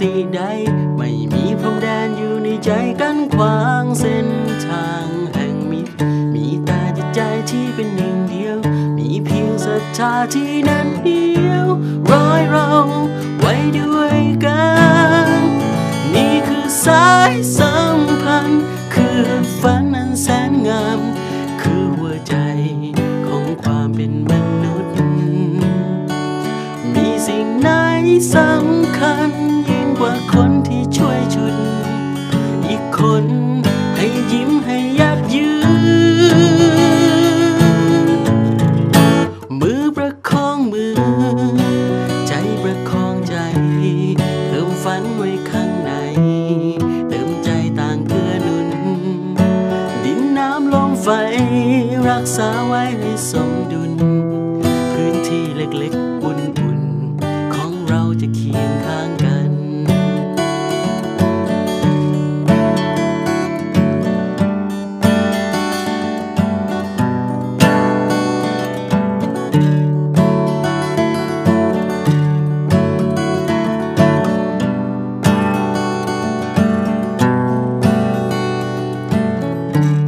ตีใด ไม่มีพรมแดนอยู่ในใจกันขวางเส้นทางแห่งมิตร มีแต่จิตใจที่เป็นหนึ่งเดียว มีเพียงศรัทธาที่นั้นเดียวร้อยเราไว้ด้วยกัน นี่คือสายสัมพันธ์ คือฝันอันแสนงาม คือหัวใจของความเป็นมนุษย์ มีสิ่งไหนสำคัญ สมดุล พื้นที่เล็กๆอุ่นๆของเราจะเคียงข้างกัน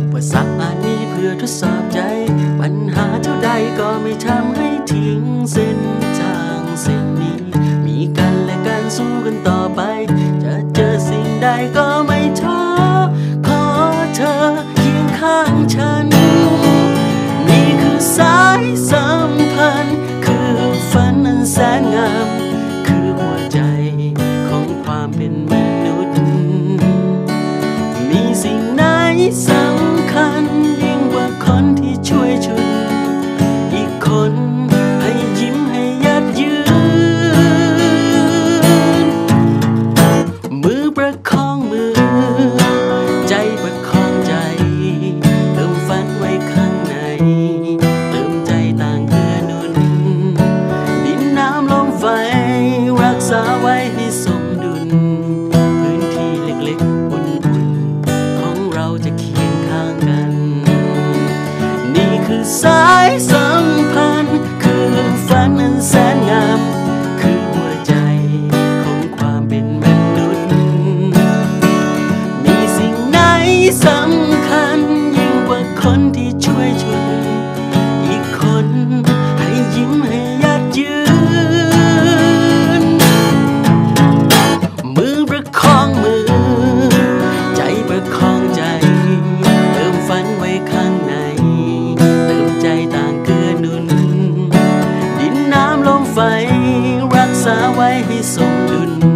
อุปสรรคอาจมีเพื่อทดสอบ 已是那一首。 จะเคียงข้างกัน นี่คือสาาไว้ให้สมดุล